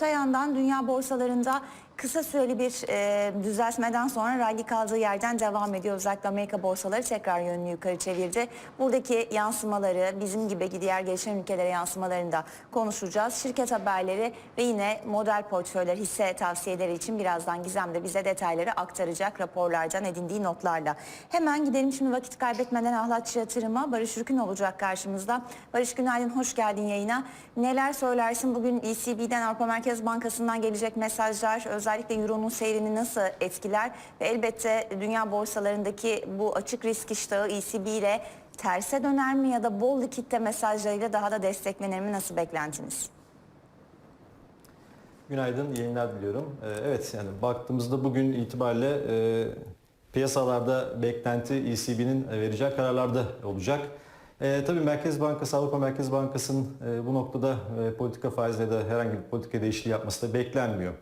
Öte yandan dünya borsalarında kısa süreli bir e, düzeltmeden sonra rally kaldığı yerden devam ediyor. Özellikle Amerika borsaları tekrar yönünü yukarı çevirdi. Buradaki yansımaları bizim gibi diğer gelişen ülkelere yansımalarını da konuşacağız. Şirket haberleri ve yine model portföyler hisse tavsiyeleri için birazdan Gizem de bize detayları aktaracak raporlardan edindiği notlarla. Hemen gidelim şimdi vakit kaybetmeden Ahlatçı Yatırım'a Barış Ürkün olacak karşımızda. Barış günaydın, hoş geldin yayına. Neler söylersin bugün ECB'den Avrupa Merkez Bankası'ndan gelecek mesajlar özellikle Euro'nun seyrini nasıl etkiler? Ve elbette dünya borsalarındaki bu açık risk iştahı ECB ile terse döner mi ya da bol likitte mesajlarıyla daha da desteklenir mi? Nasıl beklentiniz? Günaydın, yayınlar diliyorum. Ee, Evet, yani baktığımızda bugün itibariyle e, piyasalarda beklenti ECB'nin vereceği kararlarda olacak. E, tabii Merkez Bankası, Avrupa Merkez Bankası'nın e, bu noktada e, politika faizle de herhangi bir politika değişikliği yapması da beklenmiyor.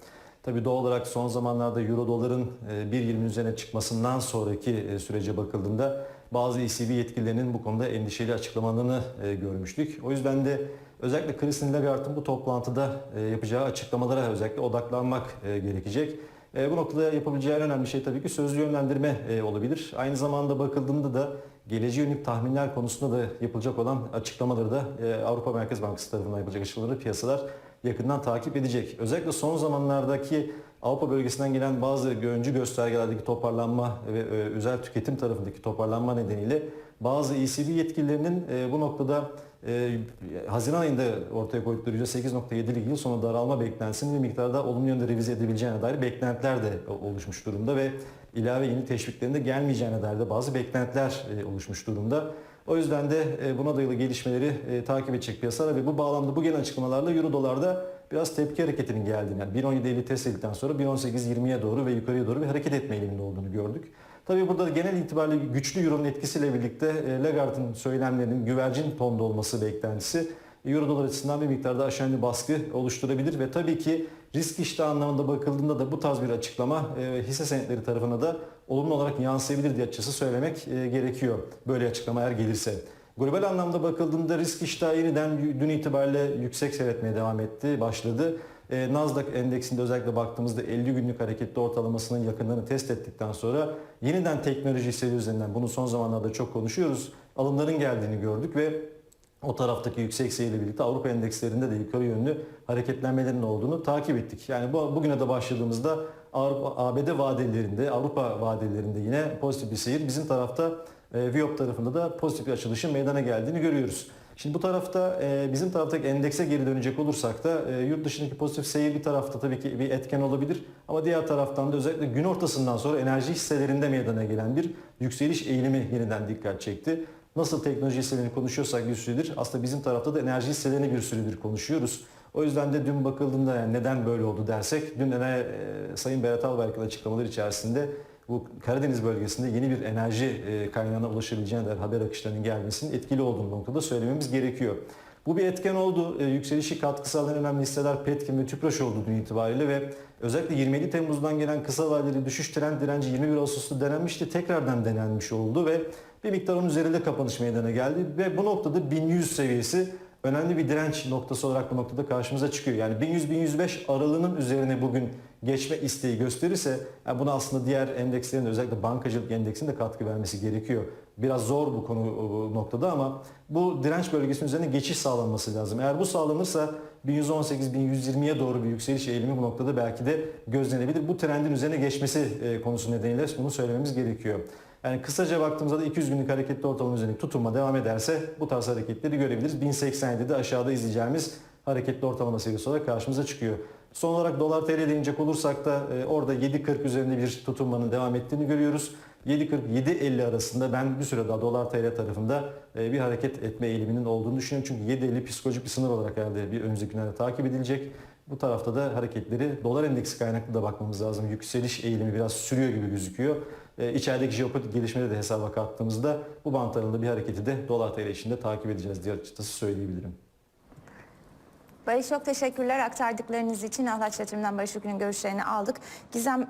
Tabii doğal olarak son zamanlarda Euro doların e, 1.20 üzerine çıkmasından sonraki e, sürece bakıldığında bazı ECB yetkililerinin bu konuda endişeli açıklamalarını e, görmüştük. O yüzden de özellikle Christine Lagarde'ın bu toplantıda e, yapacağı açıklamalara özellikle odaklanmak e, gerekecek. E, bu noktada yapabileceği en önemli şey tabii ki sözlü yönlendirme e, olabilir. Aynı zamanda bakıldığında da geleceğe yönelik tahminler konusunda da yapılacak olan açıklamaları da e, Avrupa Merkez Bankası tarafından yapılacak açıklamaları piyasalar yakından takip edecek. Özellikle son zamanlardaki Avrupa bölgesinden gelen bazı öncü göstergelerdeki toparlanma ve e, özel tüketim tarafındaki toparlanma nedeniyle bazı ECB yetkililerinin e, bu noktada e, Haziran ayında ortaya koydukları %8.7'lik yıl sonu daralma beklentisinin bir miktarda olumlu yönde revize edebileceğine dair beklentiler de oluşmuş durumda ve ilave yeni teşviklerin de gelmeyeceğine dair de bazı beklentiler oluşmuş durumda. O yüzden de e, buna dayalı gelişmeleri e, takip edecek piyasalar ve bu bağlamda bu gelen açıklamalarla Euro dolarda biraz tepki hareketinin geldiğini yani 1.17.50 test edildikten sonra 1.18.20'ye doğru ve yukarıya doğru bir hareket etme eğiliminde olduğunu gördük. Tabii burada genel itibariyle güçlü Euro'nun etkisiyle birlikte e, Lagarde'ın söylemlerinin güvercin tonda olması beklentisi Euro dolar açısından bir miktarda aşağı yönlü baskı oluşturabilir ve tabii ki risk iştahı anlamında bakıldığında da bu tarz bir açıklama e, hisse senetleri tarafına da olumlu olarak yansıyabilir diye açıkçası söylemek e, gerekiyor. Böyle açıklama eğer gelirse. Global anlamda bakıldığında risk iştahı yeniden dün itibariyle yüksek seyretmeye devam etti, başladı. E, Nasdaq endeksinde özellikle baktığımızda 50 günlük hareketli ortalamasının yakınlarını test ettikten sonra yeniden teknoloji hisseleri üzerinden bunu son zamanlarda çok konuşuyoruz. Alımların geldiğini gördük ve o taraftaki yüksek seyirle birlikte Avrupa endekslerinde de yukarı yönlü hareketlenmelerin olduğunu takip ettik. Yani bu, bugüne de başladığımızda Avrupa, ABD vadelerinde, Avrupa vadelerinde yine pozitif bir seyir. Bizim tarafta e, Viyop tarafında da pozitif bir açılışın meydana geldiğini görüyoruz. Şimdi bu tarafta e, bizim taraftaki endekse geri dönecek olursak da e, yurt dışındaki pozitif seyir bir tarafta tabii ki bir etken olabilir. Ama diğer taraftan da özellikle gün ortasından sonra enerji hisselerinde meydana gelen bir yükseliş eğilimi yeniden dikkat çekti. Nasıl teknoloji hisselerini konuşuyorsak bir süredir aslında bizim tarafta da enerji hisselerini bir süredir konuşuyoruz. O yüzden de dün bakıldığında yani neden böyle oldu dersek dün e, Sayın Berat Albayrak'ın açıklamaları içerisinde bu Karadeniz bölgesinde yeni bir enerji e, kaynağına ulaşabileceğine dair haber akışlarının gelmesinin etkili olduğunu noktada söylememiz gerekiyor. Bu bir etken oldu. E, yükselişi katkı sağlayan önemli hisseler Petkim ve Tüpraş oldu dün itibariyle ve özellikle 27 Temmuz'dan gelen kısa vadeli düşüş trend direnci 21 Ağustos'ta denenmişti. Tekrardan denenmiş oldu ve bir miktar onun üzerinde kapanış meydana geldi ve bu noktada 1100 seviyesi önemli bir direnç noktası olarak bu noktada karşımıza çıkıyor. Yani 1100-1105 aralığının üzerine bugün geçme isteği gösterirse yani buna aslında diğer endekslerin özellikle bankacılık endeksinin de katkı vermesi gerekiyor. Biraz zor bu konu bu noktada ama bu direnç bölgesinin üzerine geçiş sağlanması lazım. Eğer bu sağlanırsa 1118-1120'ye doğru bir yükseliş eğilimi bu noktada belki de gözlenebilir. Bu trendin üzerine geçmesi e, konusu nedeniyle bunu söylememiz gerekiyor. Yani kısaca baktığımızda da 200 günlük hareketli ortalama üzerindeki tutunma devam ederse bu tarz hareketleri görebiliriz. 1087'de aşağıda izleyeceğimiz hareketli ortalama seviyesi olarak karşımıza çıkıyor. Son olarak dolar TL deyinecek olursak da e, orada 7.40 üzerinde bir tutunmanın devam ettiğini görüyoruz. 7.40-7.50 arasında ben bir süre daha dolar TL tarafında e, bir hareket etme eğiliminin olduğunu düşünüyorum. Çünkü 7.50 psikolojik bir sınır olarak herhalde bir önümüzdeki günlerde takip edilecek. Bu tarafta da hareketleri dolar endeksi kaynaklı da bakmamız lazım. Yükseliş eğilimi biraz sürüyor gibi gözüküyor. E, içerideki jeopolitik gelişmeleri de hesaba kattığımızda bu bant aralığında bir hareketi de dolar TL içinde takip edeceğiz diye açıkçası söyleyebilirim. Barış çok teşekkürler aktardıklarınız için. Ahlat Yatırım'dan Barış Ürkün'ün görüşlerini aldık. Gizem